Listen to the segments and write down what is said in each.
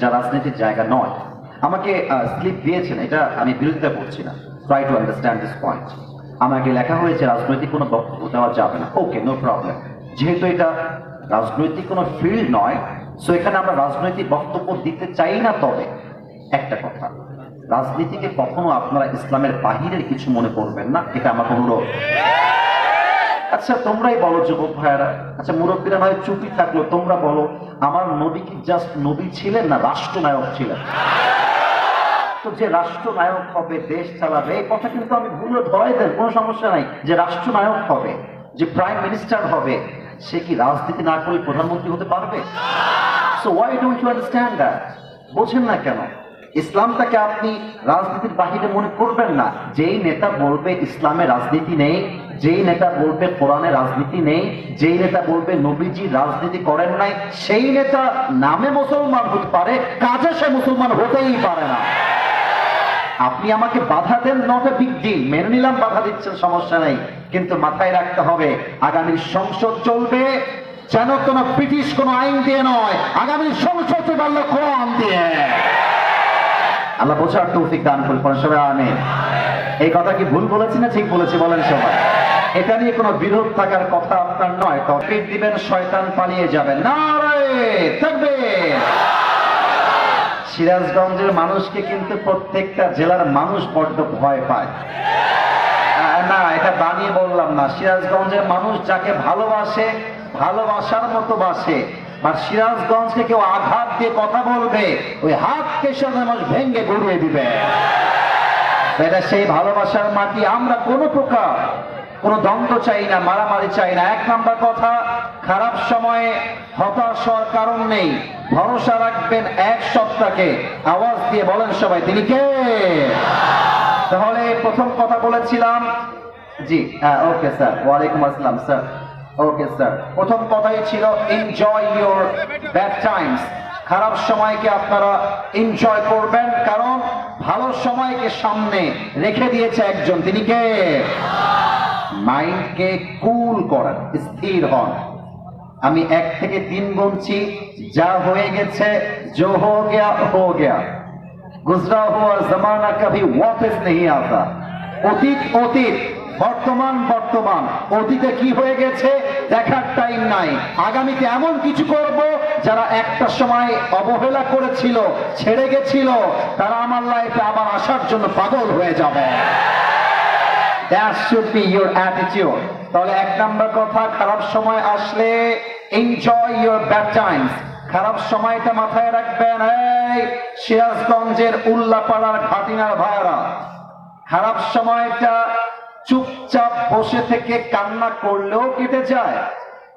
যা রাজনীতির জায়গা নয়। আমাকে স্লিপ দিয়েছেন, এটা আমি বিরোধিতা করছি না। Try to understand this point আমাকে লেখা হয়েছে, রাজনৈতিক কোনো বক্তব্য দেওয়া যাবে না। ওকে নো প্রবলেম যেহেতু এটা রাজনৈতিক কোনো ফিল্ড নয় সো এখানে আমরা রাজনৈতিক বক্তব্য দিতে চাই না, তবে একটা কথা। রাজনীতিকে কখনো আপনারা ইসলামের বাহিরের কিছু মনে করবেন না, এটা আমার অনুরোধ। আচ্ছা তোমরাই বলো যুবক ভাইয়ারা। আচ্ছা মুরব্বীরা ভাই, চুপি থাকল, তোমরা বলো, আমার নবী কি জাস্ট নবী ছিলেন না রাষ্ট্রনায়ক ছিলেন? তো যে রাষ্ট্রনায়ক হবে, দেশ চালাবে, এই কথা কিন্তু আমি ভুলে ধরাই দেন, কোনো সমস্যা নাই। যে রাষ্ট্রনায়ক হবে, যে প্রাইম মিনিস্টার হবে, সে কি রাজনীতি না করে প্রধানমন্ত্রী হতে পারবে? So why don't you understand that বোঝেন না কেন? ইসলামটাকে আপনি রাজনীতির বাহিরে মনে করবেন না। যেই নেতা বলবে, ইসলামে রাজনীতি নেই যেই নেতা বলবে কোরআনে রাজনীতি নেই, যেই নেতা বলবে নবীজি রাজনীতি করেন নাই, সেই নেতা নামে মুসলমান হতে পারে, কাজে সে মুসলমান হতেই পারে না। আপনি আমাকে বাধা দেন নট এ বিগ ডিল মেনে নিলাম, বাধা দিচ্ছেন, সমস্যা নেই। কিন্তু মাথায় রাখতে হবে, আগামী সংসদ চলবে, যেন কোনো ব্রিটিশ কোনো আইন দিয়ে নয় আগামীর সংসদ পারল কোরআন দিয়ে। আল্লাহ বোঝার তৌফিক দান করুন সবাই আমিন। এই কথা কি ভুল বলেছি না ঠিক বলেছি, বলেন সবাই। এটা নিয়ে কোনো বিরোধ থাকার কথা আপনার নয় তফিক দিবেন শয়তান পালিয়ে যাবে না থাকবে। সিরাজগঞ্জের মানুষকে কিন্তু প্রত্যেকটা জেলার মানুষ বড্ড ভয় পায়। না, এটা বানিয়ে বললাম না। সিরাজগঞ্জের মানুষ যাকে ভালোবাসে, ভালোবাসার মতো বাসে। আর সিরাজগঞ্জকে কেউ আঘাত দিয়ে কথা বলবে, ওই হাত কেশর মানুষ ভেঙ্গে ঘুরিয়ে দিবে। এটা সেই ভালোবাসার মাটি, আমরা কোনো প্রকার কোনো দ্বন্দ্ব চাই না, মারামারি চাই না। এক নাম্বার কথা, খারাপ সময়ে হতাশ হওয়ার কারণ নেই। ভরসা রাখবেন এক সপ্তাহকে। আওয়াজ দিয়ে বলেন সবাই, তিনি কে? তাহলে প্রথম কথা বলেছিলাম, জি হ্যাঁ ওকে স্যার, ওয়ালাইকুম আসসালাম স্যার, ওকে স্যার। প্রথম কথাই ছিল এনজয় ইউর ব্যাড টাইমস খারাপ সময়কে আপনারা এনজয় করবেন, কারণ ভালো সময়কে সামনে রেখে দিয়েছে একজন। তিনি কে? মাইন্ডকে কুল করেন স্থির হন। আমি এক থেকে তিন গুনছি যা হয়ে গেছে জো হো গয়া হো গয়া। গুজরা হুয়া জমানা কভি ওয়াপস নেই আতা। অতীত অতীত, বর্তমান বর্তমান। অতীতে কি হয়ে গেছে, দেখার টাইম নাই। আগামীতে এমন কিছু করব, যারা একটা সময় অবহেলা করেছিল, ছেড়ে গেছিল, তারা আমার লাইফে আবার আসার জন্য পাগল হয়ে যাবে। That should be your attitude তাহলে এক নাম্বার কথা, খারাপ সময় আসলে এনজয় ইউর ব্যাড টাইমস খারাপ সময়টা মাথায় রাখবেন, এই সিরাজগঞ্জের উল্লাপাড়ার ঘাটিনার ভাইরা খারাপ সময়টা চুপচাপ বসে থেকে কান্না করলেও কেটে যায়।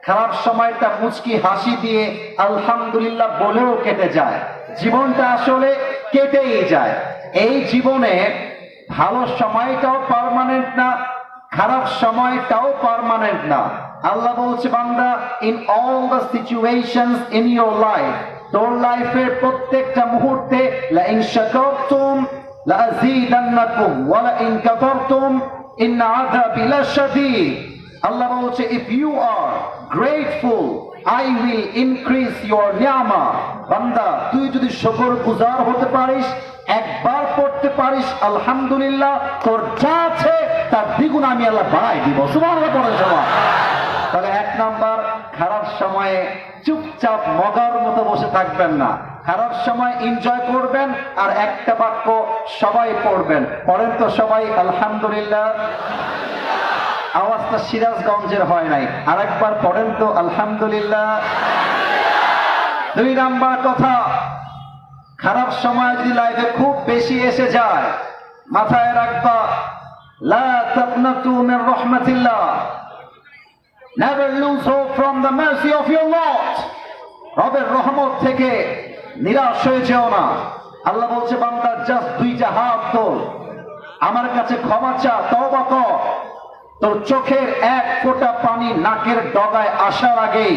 খারাপ সময়টা মুচকি হাসি দিয়ে আলহামদুলিল্লাহ বলেও কেটে যায়। জীবনটা আসলে কেটেই যায়। এই জীবনে ভালো সময়টাও পার্মানেন্ট না, খারাপ সময়টাও পার্মানেন্ট না। আল্লাহ বলছে, বান্দা in all the situations in your life তোর লাইফের প্রত্যেকটা মুহূর্তে লা ইন শাকারতুম লা আযীদান্নাকুম ওয়া লা ইন কাফারতুম ইন আযাবি লাশাদীদ। আল্লাহ বলছে if you are grateful I will increase your নিয়ামা বান্দা, তুই যদি শুকর গুজার হতে পারিস একবার পড়তে পারিস, আলহামদুলিল্লাহ, তোর যা আছে, তার দ্বিগুণ আমি আল্লাহ বাড়াই দিব। সবাই। তাহলে এক নাম্বার, খারাপ সময়ে চুপচাপ মগার মতো বসে থাকবেন না। খারাপ সময় এনজয় করবেন, আর একটা বাক্য সবাই পড়বেন। পড়েন তো সবাই, আলহামদুলিল্লাহ। আওয়াজটা সিরাজগঞ্জের হয় নাই। আরেকবার পড়েন তো, আলহামদুলিল্লাহ। দুই নাম্বার কথা খারাপ সময় যদি লাইফে খুব বেশি এসে যায়, মাথায় রাখবা রবের রহমত থেকে নিরাশ আল্লাহ বলছে জাস্ট হাত আমার কাছে ক্ষমা চা, তওবা কর। তোর চোখের এক ফোঁটা পানি নাকের ডগায় আসার আগেই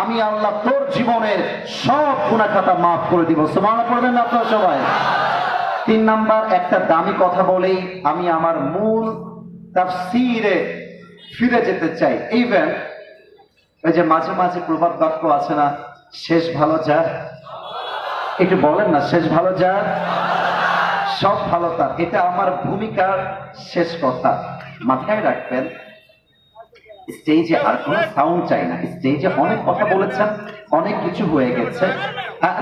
আমি আল্লাহ তোর জীবনের সব গুণাখাতা মাফ করে দিব। সমান পড়বেন আপনারা সবাই? তিন নাম্বার, একটা দামি কথা বলেই আমি আমার মূল তাফসীরে ফিরে যেতে চাই। ইভেন ওই যে মাঝে মাঝে প্রবাদ বাক্য আছে না, শেষ ভালো যায় একটু বলেন না, শেষ ভালো যার? সব ভালো তার। এটা আমার ভূমিকার শেষ কথা। মাথায় রাখবেন স্টেজে আর কোনো সাউন্ড চাই না। স্টেজে অনেক কথা বলেছেন, অনেক কিছু হয়ে গেছে।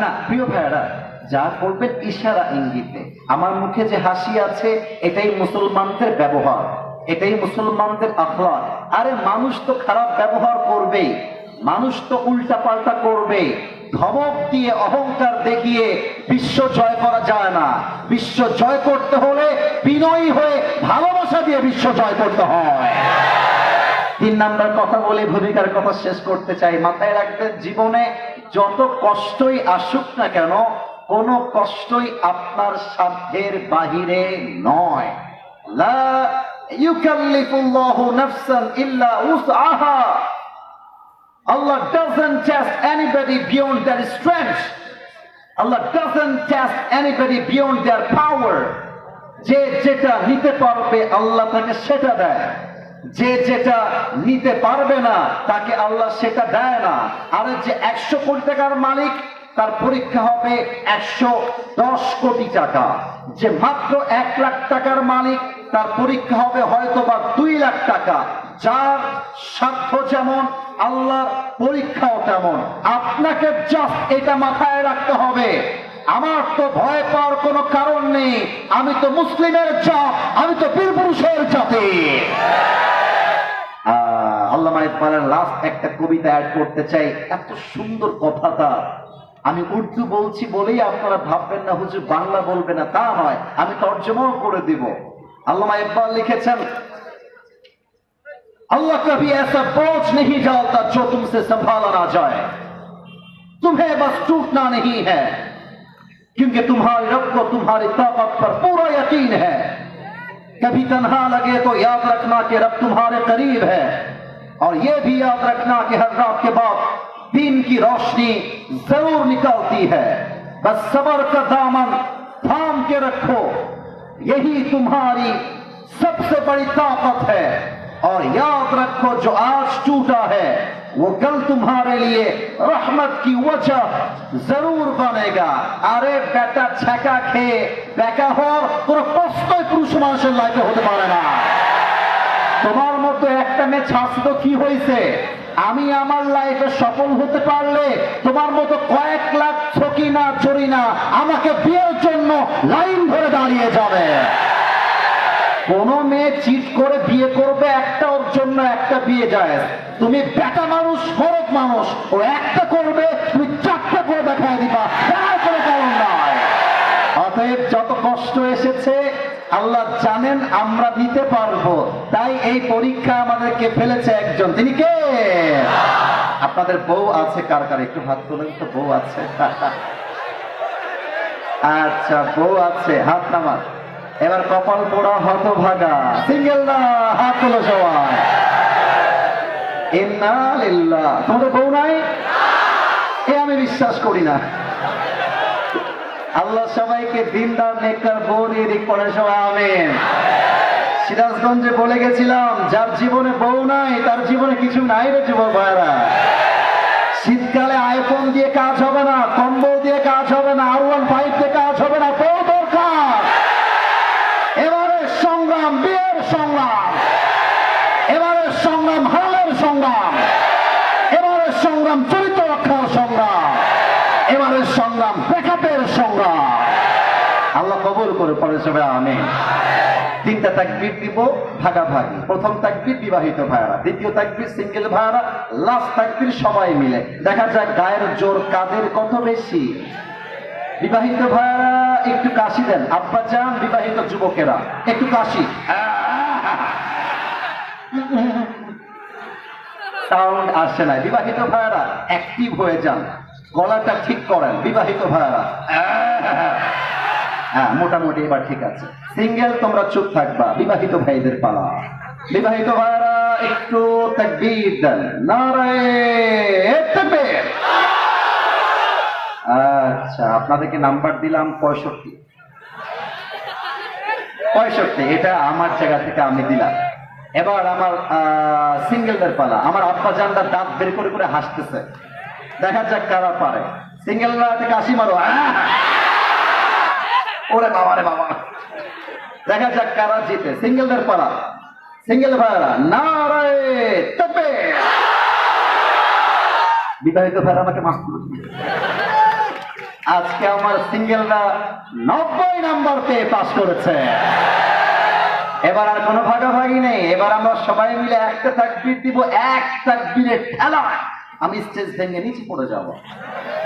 না, প্রিয় ভাইয়েরা, যা করবেন ইশারা ইঙ্গিতে। আমার মুখে যে হাসি আছে, এটাই মুসলমানদের ব্যবহার, এটাই মুসলমানদের আখলাক। আরে, মানুষ তো খারাপ ব্যবহার করবে, মানুষ তো উল্টা পাল্টা করবে। ধমক দিয়ে অহংকার দেখিয়ে বিশ্ব জয় করা যায় না। বিশ্ব জয় করতে হলে বিনয়ী হয়ে ভালোবাসা দিয়ে বিশ্ব জয় করতে হয়। তিন নাম্বার কথা বলে ভূমিকার কথা শেষ করতে চাই মাথায় রাখবেন জীবনে যত কষ্টই আসুক না কেন, কোন কষ্টই আপনার সাধ্যের বাহিরে নয় Allah doesn't test anybody beyond their strength. Allah doesn't test anybody beyond their power. যে যেটা নিতে পারবে, আল্লাহ তাকে সেটা দেয় যে যেটা নিতে পারবে না, তাকে আল্লাহ সেটা দেয় না। আর যে একশো কোটি টাকার মালিক, তার পরীক্ষা হবে একশো দশ কোটি টাকা। যে মাত্র এক লাখ টাকার মালিক, তার পরীক্ষা হবে হয়তো বা দুই লাখ টাকা। যার সাধ্য যেমন, আল্লাহর পরীক্ষাও তেমন। আপনাকে জাস্ট এটা মাথায় রাখতে হবে। আমার তো ভয় পাওয়ার কোনো কারণ নেই। আমি তো মুসলিমের জাত, আমি তো বীর পুরুষের জাতি। আল্লামা ইকবালের লাস্ট একটা কবিতা অ্যাড করতে চাই এত সুন্দর কথাটা আমি উর্দু বলছি বলেই আপনারা ভাববেন না হুজুর বাংলা বলবে না তা নয় আমি তর্জমাও করে দিব আল্লামা ইকবাল লিখেছেন अल्लाह कभी ऐसा बोझ नहीं डालता जो तुमसे संभाला ना जाए तुम्हें बस टूटना नहीं है क्योंकि तुम्हारे रब को तुम्हारी ताकत पर पूरा यकीन है कभी तन्हा लगे तो याद रखना कि रब तुम्हारे करीब है और यह भी याद रखना कि हर रात के बाद दिन की रोशनी जरूर निकलती है बस सबर का दामन थाम के रखो यही तुम्हारी सबसे बड़ी ताकत है और याद रखो जो आज टूटा है वो कल तुम्हारे लिए रहमत की वजह जरूर बनेगा আরে বেটা ছ্যাঁকা খেয়ে বেকা হওয়ার কোনো প্রশ্নই পুরুষ মানুষের লাইফে হতে পারে না তোমার মতো একটা মেয়ে তো কি হয়েছে? আমি আমার লাইফে সফল হতে পারলে তোমার মতো কয়েক লাখ ছকি না চড়ি না আমাকে বিয়ের জন্য লাইন ধরে দাঁড়িয়ে যাবে। কোন মেয়ে চিট করে বিয়ে করবে, একটা ওর জন্য একটা বিয়ে যায়। তুমি বেটা মানুষ ফরক মানুষ, ও একটা করবে, তুমি চারটা করে দেখায় দিবা। কোনো কারণ নয়? অতএব যত কষ্ট এসেছে আল্লাহ জানেন আমরা দিতে পারব। তাই এই পরীক্ষা আমাদেরকে ফেলেছে একজন। তিনি কে? আপনাদের বউ আছে কার কার? একটু হাত তোলেন তো, বউ আছে। আচ্ছা বউ আছে, হাত নামাজ এবার কপাল পোড়া হত ভাগা সিঙ্গেল না, হাত তোলো সবাই। তোমাদের বউ নাই? এ আমি বিশ্বাস করি না। আল্লাহ সবাইকে দিনদার নেকর বৌরি দিক করে সবাই, আমেন। সিরাজগঞ্জে বলে গেছিলাম, যার জীবনে বউ নাই, তার জীবনে কিছু নাই রে যুবক ভাইরা শীতকালে আইফোন দিয়ে কাজ হবে না কম্বল দিয়ে কাজ হবে না আর ওয়ান ফাইভ দিয়ে কাজ হবে না বউ দরকার এবারে সংগ্রাম বিয়ের সংগ্রাম এবারে সংগ্রাম হালের সংগ্রাম এবারে সংগ্রাম চরিত্র রক্ষার সংগ্রাম এবারে সংগ্রাম ব্যাকআপের সংগ্রাম কবুল করে পরে সবাই আমি তিনটা তাকবির দিব, ভাগাভাগি। প্রথম তাকবির বিবাহিত ভাইয়ারা, দ্বিতীয় তাকবির সিঙ্গেল ভাইয়ারা, লাস্ট তাকবির সবাই মিলে। দেখা যাক গায়ের জোর কাদের কত বেশি। বিবাহিত ভাইয়ারা, একটু কাশি দেন। আব্বা যান, বিবাহিত যুবকেরা, একটু কাশি। সাউন্ড আসছে না বিবাহিত ভাইয়ারা, অ্যাক্টিভ হয়ে যান। গলাটা ঠিক করেন, বিবাহিত ভাইয়ারা। হ্যাঁ মোটামুটি এবার ঠিক আছে। সিঙ্গেল তোমরা চুপ থাকবা, বিবাহিত ভাইদের পালা। বিবাহিত ভাইয়ারা একটু আচ্ছা আপনাদেরকে নাম্বার দিলাম পঁয়ষট্টি। পঁয়ষট্টি, এটা আমার জায়গা থেকে আমি দিলাম। এবার আমার সিঙ্গেলদের পালা। আমার আব্বা জানটা দাঁত বের করে করে হাসতেছে। দেখা যাক কারা পারে। সিঙ্গেলরা থেকে আসি মারো। আহ! ওরে বাবা, রে বাবা। দেখা যাক কারা জিতে। সিঙ্গেলদের পালা। সিঙ্গেল ভাইরা না রে তবে বিবাহিত ভাইরা আমাকে মাফ করুন আজকে আমার সিঙ্গেলরা নব্বই নাম্বার পেয়ে পাস করেছে। এবার আর কোনো ভাগাভাগি নেই। এবার আমরা সবাই মিলে একটা তাকবির দিব, এক তাকবীরের ঠেলা। আমি স্টেজ ভেঙে নিচে পড়ে যাব।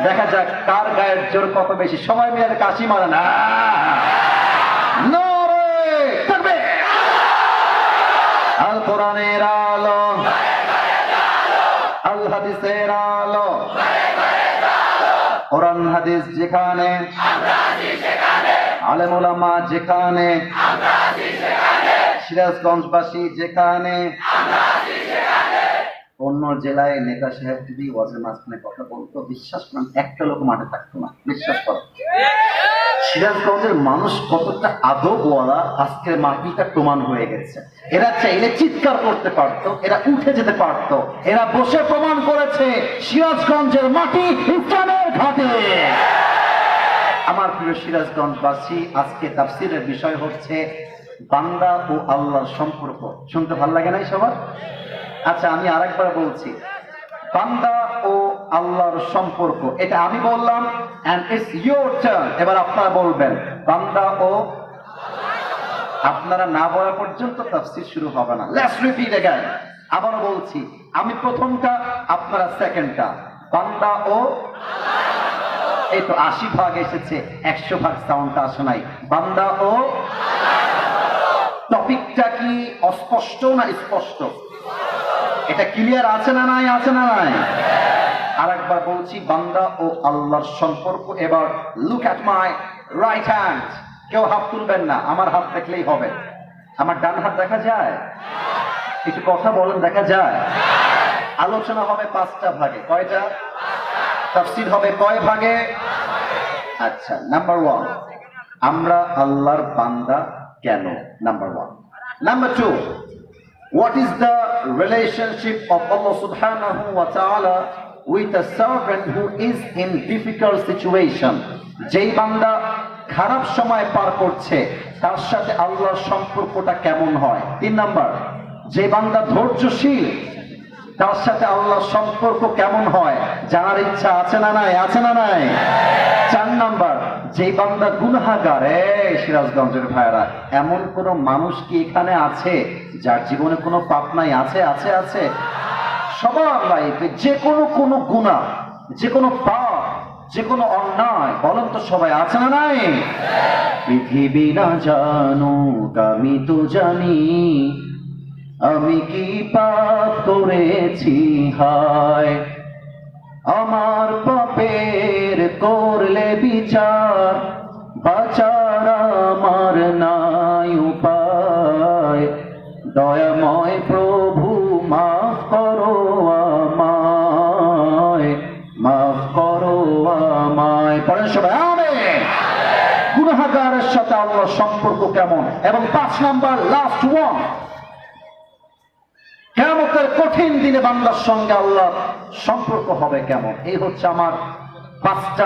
দেখা যাক কার গায়ের জোর কত বেশি। সবাই মিলে কাশি মারে না যেখানে আলেমুলামা যেখানে, সিরাজগঞ্জবাসী যেখানে অন্য জেলায় নেতা সাহেব যদি ওয়াজের মাঝখানে কথা বলতো, বিশ্বাস করেন, একটা লোক মাঠে থাকতো না। বিশ্বাস করো সিরাজগঞ্জের মানুষ কতটা আদবওয়ালা, আজকের মাটিটা প্রমাণ হয়ে গেছে। এরা চাইলে চিৎকার করতে পারতো, এরা উঠে যেতে পারতো, এরা বসে প্রমাণ করেছে সিরাজগঞ্জের মাটি ইসলামের ঘাটে। আমার প্রিয় সিরাজগঞ্জবাসী, আজকে তাফসিরের বিষয় হচ্ছে বান্দা ও আল্লাহর সম্পর্ক। শুনতে ভালো লাগে নাই সবার? আচ্ছা আমি আরেকবার বলছি বান্দা ও আল্লাহর সম্পর্ক এটা আমি বললাম এন্ড ইটস ইয়োর টার্ন এবার আপনারা বলবেন বান্দা ও আপনারা না বলা পর্যন্ত তাফসির শুরু হবে না লেটস রিপিট अगेन আবারও বলছি আমি প্রথমটা আপনারা সেকেন্ডটা বান্দা ও এই তো আশি ভাগ এসেছে একশো ভাগ সাউন্ডটা আসে নাই বান্দা ও টপিকটা কি অস্পষ্ট না স্পষ্ট এটা ক্লিয়ার আছে না নাই, আছে না নাই? আর একবার বলছি, বান্দা ও আল্লাহর সম্পর্ক, এবার look at my right hand কেউ হাত তুলবেন না, আমার হাত দেখলেই হবে। আমার ডান হাত দেখা যায়? একটু কথা বলেন, দেখা যায়? আলোচনা হবে পাঁচটা ভাগে। কয়টা? তাফসির হবে কয় ভাগে? আচ্ছা নাম্বার ওয়ান আমরা আল্লাহর বান্দা কেন? Number one number two What is the relationship of Allah subhanahu wa ta'ala with a servant who is in difficult situation? যেই বান্দা খারাপ সময় পার করছে তার সাথে আল্লাহর সম্পর্কটা কেমন হয় তিন নাম্বার যে বান্দা ধৈর্যশীল তার সাথে আল্লাহর সম্পর্ক কেমন হয়? জানার ইচ্ছা আছে না নাই, আছে না নাই? চার নাম্বার যে বান্দা গুনাহাগার সিরাজগঞ্জের ভাইরা এমন কোন মানুষ কি এখানে আছে যার জীবনে কোনো পাপ নাই? আছে আছে আছে। সবার লাইফে যে কোনো কোনো গুণা যে কোনো পাপ, যে কোনো অন্যায়, বলেন তো সবাই, আছে না নাই? পৃথিবী না জানুক, আমি তো জানি আমি কি পাপ করেছি? হায়। আমার পাপের করলে বিচার, বাচার আমার নাই উপায়। দয়াময় প্রভু, মাফ করো আমায়, মাফ করো আমায়। পড়েন সবাই গুনাহগারের সাথে আল্লাহর সম্পর্ক কেমন? এবং পাঁচ নাম্বার লাস্ট ওয়ান কেমতের কঠিন দিনে বান্দার সঙ্গে আল্লাহ সম্পর্ক হবে কেমন? এই হচ্ছে আমার পাঁচটা